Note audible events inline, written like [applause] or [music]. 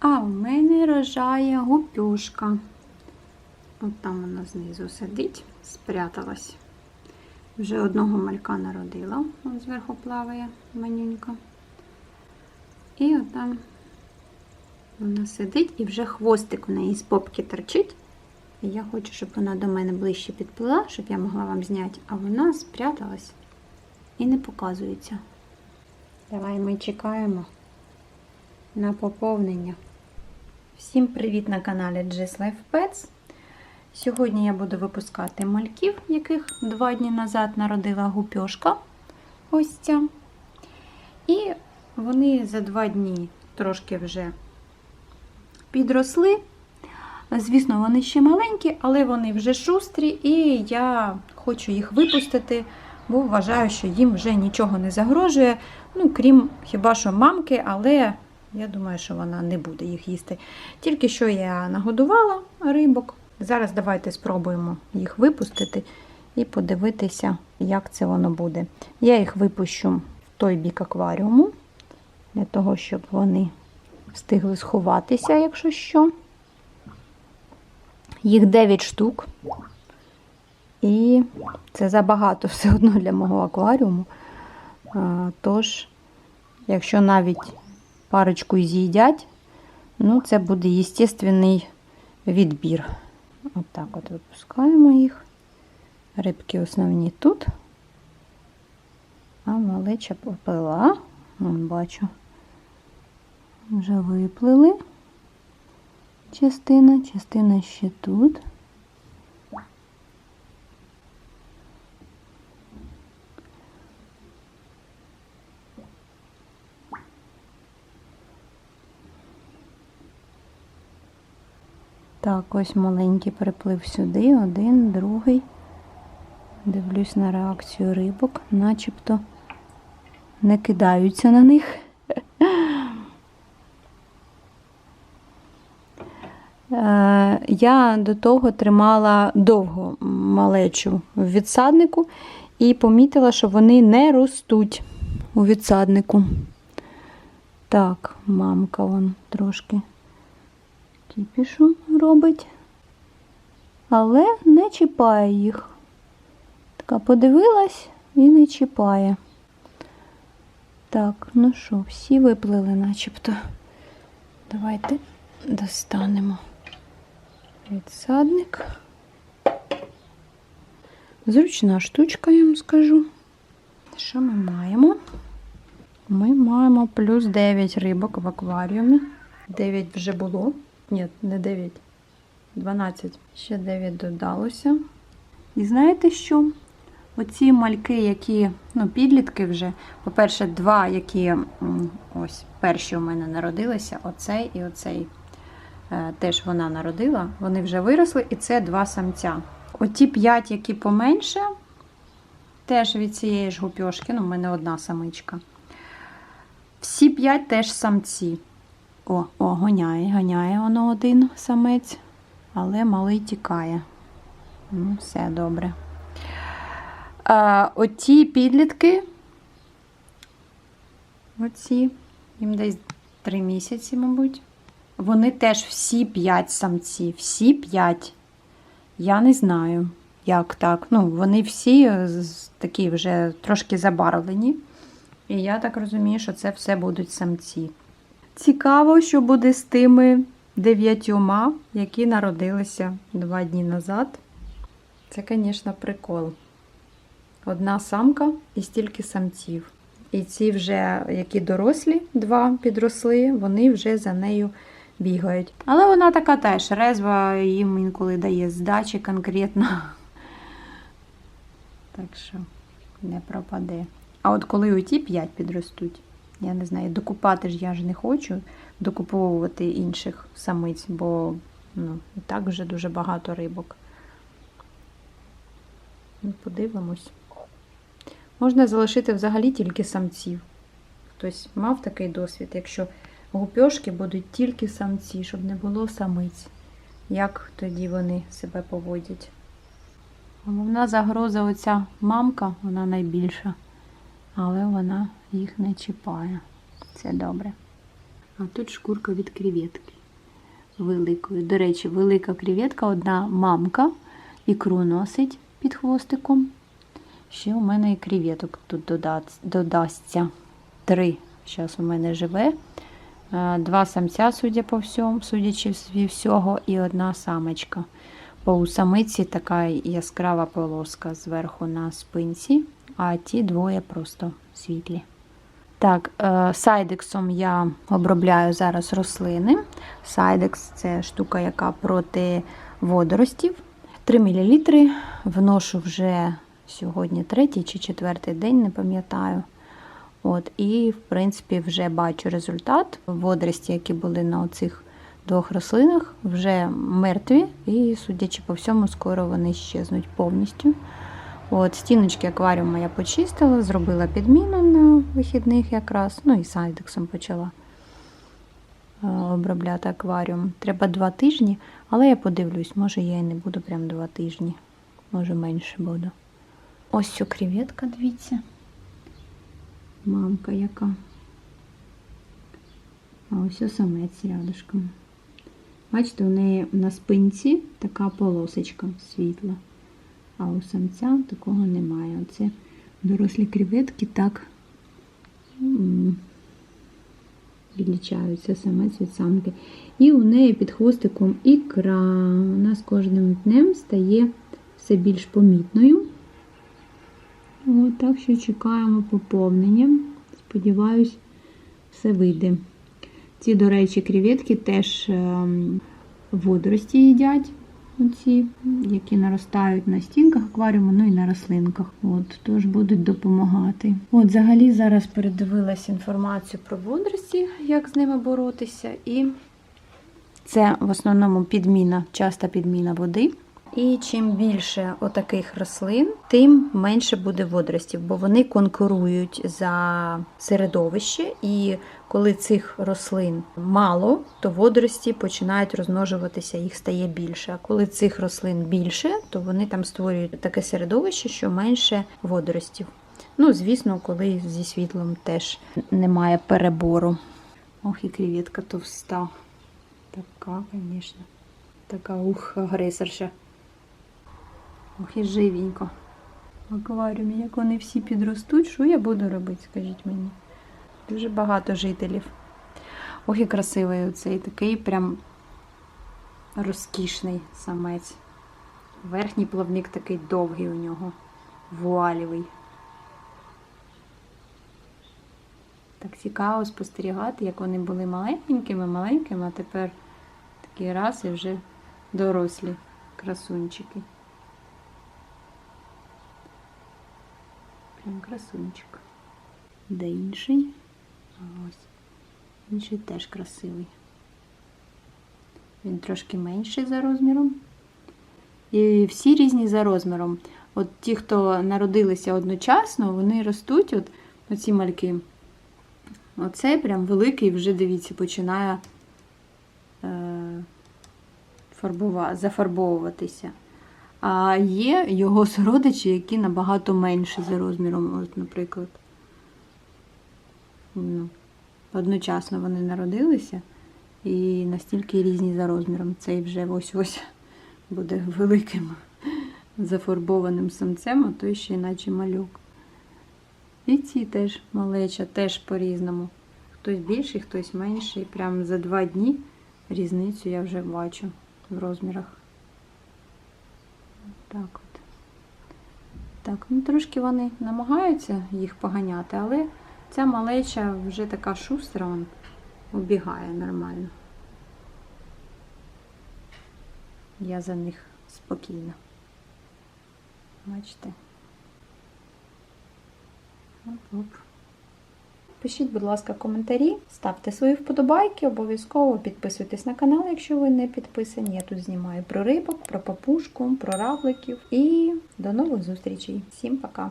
А в мене рожає гупюшка. От там вона знизу сидить, спряталась. Вже одного малька народила, от зверху плаває манюнька. І от там вона сидить і вже хвостик у неї з попки торчить. Я хочу, щоб вона до мене ближче підплила, щоб я могла вам зняти, а вона спряталась і не показується. Давай ми чекаємо на поповнення. Всім привіт на каналі Jess Life Pets. Сьогодні я буду випускати мальків, яких два дні назад народила гупьошка. Ось ця. І вони за два дні трошки вже підросли. Звісно, вони ще маленькі, але вони вже шустрі, і я хочу їх випустити, бо вважаю, що їм вже нічого не загрожує. Ну, крім хіба що мамки, але я думаю, що вона не буде їх їсти. Тільки що я нагодувала рибок. Зараз давайте спробуємо їх випустити і подивитися, як це воно буде. Я їх випущу в той бік акваріуму, для того, щоб вони встигли сховатися, якщо що. Їх 9 штук. І це забагато все одно для мого акваріуму. Тож, якщо навіть парочку з'їдять, ну це буде естественний відбір. Отак от, от випускаємо їх. Рибки основні тут. А малеча поплила. Бачу. Вже виплили. Частина, частина ще тут. Так, ось маленький приплив сюди, один, другий. Дивлюсь на реакцію рибок, начебто не кидаються на них. Е, Я до того тримала довго малечу в відсаднику і помітила, що вони не ростуть у відсаднику. Так, мамка вон трошки кіпішу робить, але не чіпає їх. Така подивилась і не чіпає. Так, ну що, всі виплили начебто. Давайте достанемо відсадник. Зручна штучка, я вам скажу. Що ми маємо? Ми маємо плюс 9 рибок в акваріумі. 9 вже було. Ні, не 9. 12. Ще 9 додалося. І знаєте що? Оці мальки, які, ну, підлітки вже, по-перше, два, які ось перші у мене народилися, оцей і оцей. Е, Теж вона народила, вони вже виросли, і це два самця. Оті п'ять, які поменше, теж від цієї ж гупьошки, ну, в мене одна самичка. Всі п'ять теж самці. О, о, гоняє, ганяє воно один самець, але малий тікає. Ну, все добре. А, оті підлітки, оці, їм десь три місяці, мабуть. Вони теж всі п'ять самці, всі п'ять. Я не знаю, як так. Ну, вони всі такі вже трошки забарвлені. І я так розумію, що це все будуть самці. Цікаво, що буде з тими дев'ятьома, які народилися два дні назад. Це, звісно, прикол. Одна самка і стільки самців. І ці вже, які дорослі, два підросли, вони вже за нею бігають. Але вона така теж резва, їм інколи дає здачі конкретно. Так що не пропаде. А от коли оті п'ять підростуть, я не знаю, докупати ж я ж не хочу докуповувати інших самиць, бо ну, і так вже дуже багато рибок. Ну, Подивимось. Можна залишити взагалі тільки самців. Хтось мав такий досвід, якщо гупьошки будуть тільки самці, щоб не було самиць. Як тоді вони себе поводять? Головна загроза оця мамка, вона найбільша, але вона їх не чіпає. Це добре. А тут шкурка від креветки. Великої. До речі, велика креветка, одна мамка, ікру носить під хвостиком. Ще у мене і креветок тут додасться. Три зараз у мене живе. Е, Два самця, судя по всьому, судячи зі всього, і одна самочка. Бо у самиці така яскрава полоска зверху на спинці, а ті двоє просто світлі. Так, е, сайдексом я обробляю зараз рослини. Сайдекс це штука, яка проти водоростів. 3 мл вношу вже сьогодні третій чи четвертий день, не пам'ятаю. От, і, в принципі, вже бачу результат. Водорості, які були на оцих двох рослинах, вже мертві, і, судячи по всьому, скоро вони щезнуть повністю. От, стіночки акваріуму я почистила, зробила підміну на вихідних якраз, ну і сайдексом почала е, обробляти акваріум. Треба два тижні, але я подивлюсь, може я і не буду прям два тижні, може менше буду. Ось цю креветка, дивіться. Мамка яка. А ось самець рядышком. Бачите, у неї на спинці така полосочка світла. А у самця такого немає. Оце дорослі креветки так відлічаються самець від самки. І у неї під хвостиком ікра. Вона з кожним днем стає все більш помітною. От, так що чекаємо поповнення. Сподіваюсь, все вийде. Ці, до речі, креветки теж ем, водорості їдять, оці, які наростають на стінках акваріуму, ну і на рослинках. От, тож будуть допомагати. От, взагалі, зараз передивилась інформацію про водорості, як з ними боротися. І це в основному підміна, часта підміна води. І чим більше отаких рослин, тим менше буде водоростів, бо вони конкурують за середовище, і коли цих рослин мало, то водорості починають розмножуватися, їх стає більше. А коли цих рослин більше, то вони там створюють таке середовище, що менше водоростів. Ну, звісно, коли зі світлом теж немає перебору. Ох, і креветка товста. Така, звісно. Така ух, агресорша. Ох, і живенько. В акваріумі, як вони всі підростуть, що я буду робити, скажіть мені. Дуже багато жителів. Ох, і красивий оцей такий прям розкішний самець. Верхній плавник такий довгий у нього, вуалівий. Так цікаво спостерігати, як вони були маленькими, маленькими, а тепер такий раз і вже дорослі красунчики. Прям красунчик. Де інший? Ось. Інший теж красивий. Він трошки менший за розміром. І всі різні за розміром. От ті, хто народилися одночасно, вони ростуть, от оці мальки. Оцей прям великий, вже дивіться, починає е, фарбува, зафарбовуватися. А є його сородичі, які набагато менші за розміром, от, наприклад. Одночасно вони народилися і настільки різні за розміром. Цей вже ось-ось [laughs] буде великим [laughs] зафарбованим самцем, а той ще іначе малюк. І ці теж малеча, теж по-різному. Хтось більший, хтось менший. Прямо за два дні різницю я вже бачу в розмірах. Так от. Так, ну трошки вони намагаються їх поганяти, але ця малеча вже така шустра, он убігає нормально. Я за них спокійна. Бачите? Оп-оп. Пишіть, будь ласка, коментарі, ставте свої вподобайки, обов'язково підписуйтесь на канал, якщо ви не підписані. Я тут знімаю про рибок, про папушку, про равликів. І до нових зустрічей. Всім пока!